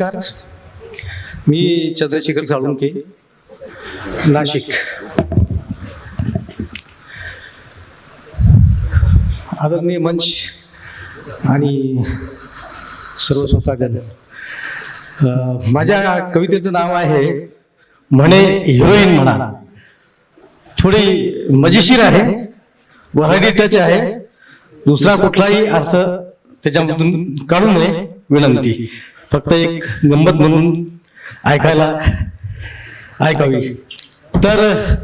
नमस्कार. मी चंद्रशेखर साळुंके नाशिक. आदरणीय मंच आणि सर्व श्रोतागण माझ्या कवितेचं नाव आहे म्हणे हिरोईन म्हणा. थोडी मजेशीर आहे व्हरायटी टच आहे दुसरा कुठलाही अर्थ त्याच्यामधून काढू नये विनंती. फक्त एक गंमत म्हणून ऐकायला ऐकावी. तर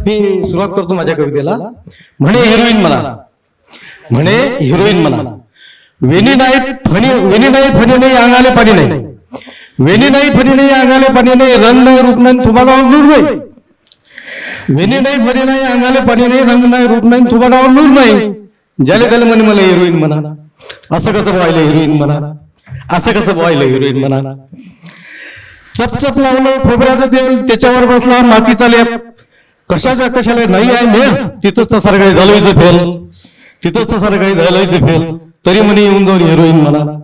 मी सुरुवात करतो माझ्या कवितेला. म्हणे हिरोईन म्हणा. म्हणे हिरोईन म्हणा. वेणी नाही फणी वेणी नाही फणी नाही अंगाले पाणी नाही. वेणी नाही फणी नाही अंगाले पाणी नाही रंग नाही रूप नाही तुम्हाला दूर नाही. वेणी नाही फणी नाही अंगाले पाणी नाही रंग नाही रूप नाही तुम्हाला दूर नाही. ज्याले त्याला म्हणे मला हिरोईन म्हणा. असं कसं व्हायला हिरोईन म्हणा? असं कसं व्हायला हिरोईन म्हणा? चपचप लावलं खोबऱ्याचं तेल त्याच्यावर बसला मातीचा लेप कशाच्या कशाला नाही आहे मेल तिथंच तर सारं काही झालं फेल. तिथंच तर सारं काही झालं फेल. तरी म्हणे येऊन जाऊन हिरोईन म्हणा.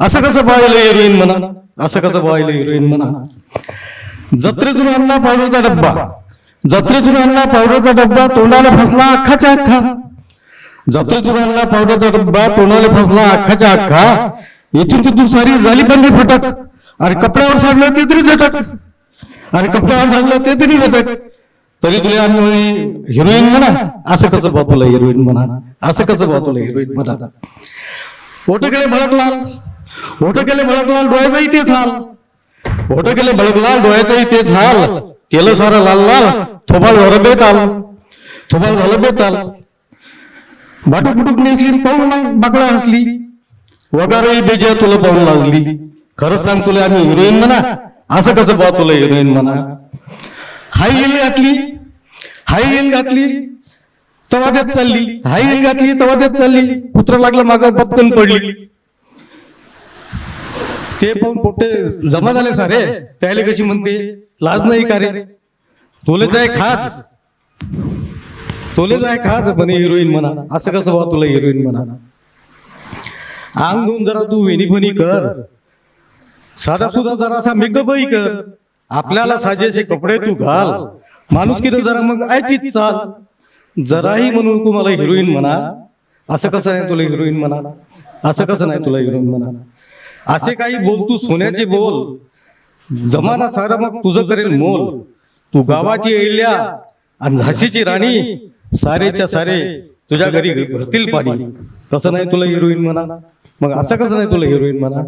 असं कसं पाहिलं हिरोईन म्हणा? असं कसं पाहिलं हिरोईन म्हणा? जत्रेतून आणला पावडरचा डब्बा. जत्रेतून आणला पावडरचा डब्बा तोंडाला फसला अख्खाच्या अख्खा. जत्रेतून आणला पावडरचा डब्बा तोंडाला फसला अख्खाच्या अख्खा. इथून तिथून सारी झाली नाही फटक. आणि कपड्यावर सांगलं ते तरी झटक. आणि कपड्यावर सांगलं ते तरी झटक. तरी तुला आम्ही हिरोईन म्हणा असं कसं बा तुला हिरोईन म्हणा? असं कसं बा तुला हिरोईन म्हणा? फोटो केले भडकलाल. फोटो केले भडकलाल डोळ्याचाही तेच हाल. फोटो केले भडकलाल डोळ्याचाही तेच हाल. केलं सारं लाल लाल थोबाळ झालं बेताल. थोबाळ झालं बेताल. बाटूक बुटूक नेसली पाहून बाकडा हसली. वगारही बेजा तुला पाहून लाजली. खरंच सांग तुला आम्ही हिरोईन म्हणा. असं कसं बा तुला हिरोईन म्हणा. हाय हिल घातली. हाय हिल घातली. तवा देत चालली. हाय हिल घातली तवा देत चालली. कुत्र लागलं माग पटकन पडली. ते पाहून पोटे जमा झाले सारे. त्याला कशी म्हणते लाज नाही का रे? तोले जाय खाच तोले जाय खाच म्हणे हिरोईन म्हणा. असं कसं बा तुला हिरोईन म्हणा. अंग धुवून जरा तू वेणीफणी कर. साधा सुद्धा जरासा मेकअपही कर. आपल्याला साजेसे कपडे तू घाल. माणूस किती जरा मग ऐटीत चाल. जराही म्हणून तू मला हिरोईन म्हणा. असं कसं नाही तुला हिरोईन म्हणा. असं कसं नाही तुला हिरोईन म्हणा. असे काही बोल तू सोन्याचे बोल. जमाना सारा मग तुझं करेल मोल. तू गावाची अहिल्या आणि झाशीची राणी. सारेच्या सारे तुझ्या घरी भरतील पाणी. कसं नाही तुला हिरोईन म्हणा. मग असं कसं नाही तुला हिरोईन म्हणा?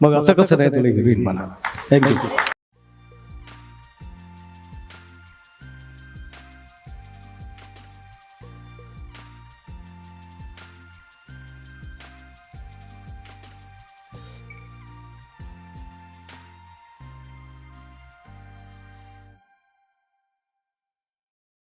मग असं कसं नाही तुला हिरोईन म्हणा? थँक्यू